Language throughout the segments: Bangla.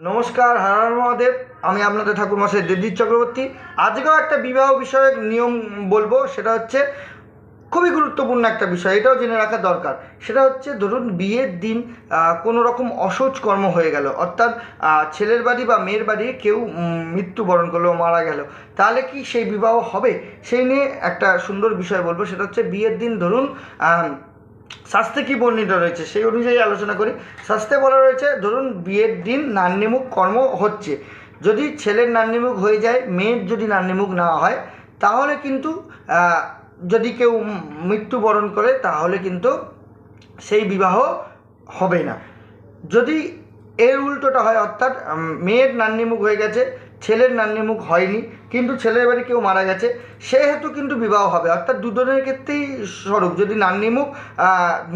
নমস্কার হারার মহাদেব। আমি আপনাদের ঠাকুর মশাই দেবজিৎ চক্রবর্তী। আজকেও একটা বিবাহ বিষয়ক নিয়ম বলব, সেটা হচ্ছে খুবই গুরুত্বপূর্ণ একটা বিষয়, এটাও জেনে রাখা দরকার। সেটা হচ্ছে, ধরুন বিয়ের দিন কোনো রকম অসহজ কর্ম হয়ে গেল, অর্থাৎ ছেলের বাড়ি বা মেয়ের বাড়ি কেউ মৃত্যুবরণ করল, মারা গেল, তাহলে কি সেই বিবাহ হবে? সেই নিয়ে একটা সুন্দর বিষয় বলব, সেটা হচ্ছে বিয়ের দিন ধরুন আহ, শাস্ত্রে কি বর্ণিত রয়েছে? সেই অনুযায়ী আলোচনা করি। শাস্ত্রে বলা রয়েছে ধরুন বিয়ের দিন নান্নিমুখ কর্ম হচ্ছে। যদি ছেলের নান্নিমুখ হয়ে যায় মেয়ের যদি নান্নিমুখ না হয় তাহলে কিন্তু যদি কেউ মৃত্যুবরণ করে তাহলে কিন্তু সেই বিবাহ হবে না। যদি এর উল্টোটা হয় অর্থাৎ মেয়ের নান্নিমুখ হয়ে গেছে ছেলের নান্নিমুখ হয়নি, কিন্তু ছেলের বাড়ি কেউ মারা গেছে, সেহেতু কিন্তু বিবাহ হবে। অর্থাৎ দুজনের ক্ষেত্রেই স্বরূপ। যদি নান্নিমুখ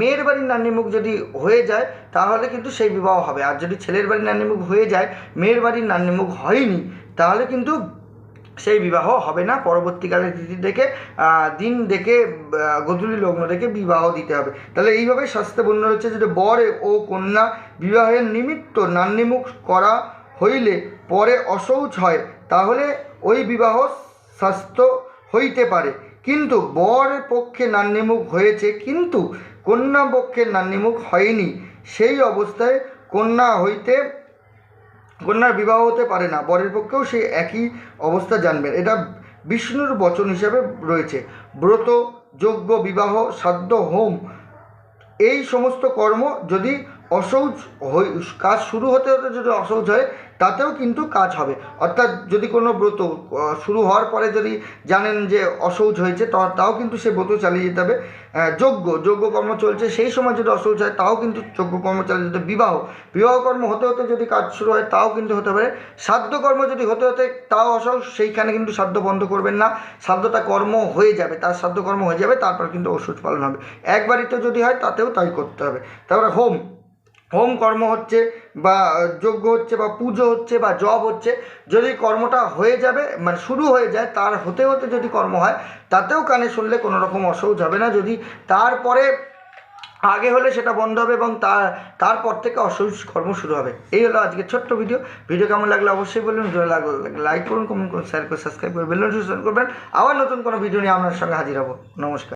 মেয়ের বাড়ির নান্নিমুখ যদি হয়ে যায়, তাহলে কিন্তু সেই বিবাহ হবে। আর যদি ছেলের বাড়ির নান্নিমুখ হয়ে যায়, মেয়ের বাড়ির নান্নিমুখ হয়নি, তাহলে কিন্তু সেই বিবাহ হবে না। পরবর্তীকালে তিথি দেখে দিন দেখে গোধূলি লগ্ন দেখে বিবাহ দিতে হবে। তাহলে এইভাবে শাস্ত্রে বর্ণনা রয়েছে যে বর ও কন্যা বিবাহের নিমিত্ত নান্নিমুখ করা হইলে পরে অশৌচ হয়, তাহলে ওই বিবাহ স্বাস্থ্য হইতে পারে। কিন্তু বরের পক্ষে নান্নিমুখ হয়েছে, কিন্তু কন্যা পক্ষে নান্নিমুখ হয়নি। সেই অবস্থায় কন্যা হইতে, কন্যার বিবাহ হতে পারে না, বরের পক্ষেও সেই একই অবস্থা জানবেন। এটা বিষ্ণুর বচন হিসাবে রয়েছে। ব্রত যজ্ঞ বিবাহ সাধ্য হোম। এই সমস্ত কর্ম যদি হই, কাজ শুরু হতে হতে যদি অসৌচ হয়, তাতেও কিন্তু কাজ হবে। অর্থাৎ যদি কোনো ব্রত শুরু হওয়ার পরে যদি জানেন যে অসৌচ হয়েছে তাও কিন্তু সে ব্রত চালিয়ে যেতে হবে। যোগ্য যজ্ঞ কর্ম চলছে, সেই সময় যদি অসৌচ হয়, তাও কিন্তু যজ্ঞ কর্ম চালিয়ে যেতে বিবাহ বিবাহ কর্ম হতে হতে যদি কাজ শুরু হয়, তাও কিন্তু হতে পারে সাধ্য কর্ম যদি হতে হতে তাও অসৌচ সেইখানে কিন্তু সাধ্য বন্ধ করবেন না। সাধ্যটা কর্ম হয়ে যাবে, তার সাধ্য কর্ম হয়ে যাবে, তারপর কিন্তু অসৌচ পালন হবে। একবারিতে যদি হয়, তাতেও তাই করতে হবে। তারপরে হোম। হোম কর্ম হচ্ছে বা যজ্ঞ হচ্ছে বা পুজো হচ্ছে বা জব হচ্ছে, যদি কর্মটা হয়ে যাবে মানে শুরু হয়ে যায়, তার হতে হতে যদি কর্ম হয়, তাতেও কানে শুনলে কোনো রকম অসহজ হবে না। যদি তারপরে আগে হলে সেটা বন্ধ হবে এবং তার তারপর থেকে অসহজ কর্ম শুরু হবে। এই হলো আজকে ছোট্ট ভিডিও। ভিডিও কেমন লাগলে অবশ্যই বলুন ভিডিও লাগলে লাইক করুন কমেন্ট করুন শেয়ার করে সাবস্ক্রাইব করে বেল করবেন। আবার নতুন কোনো ভিডিও নিয়ে আপনার সঙ্গে হাজির হব। নমস্কার।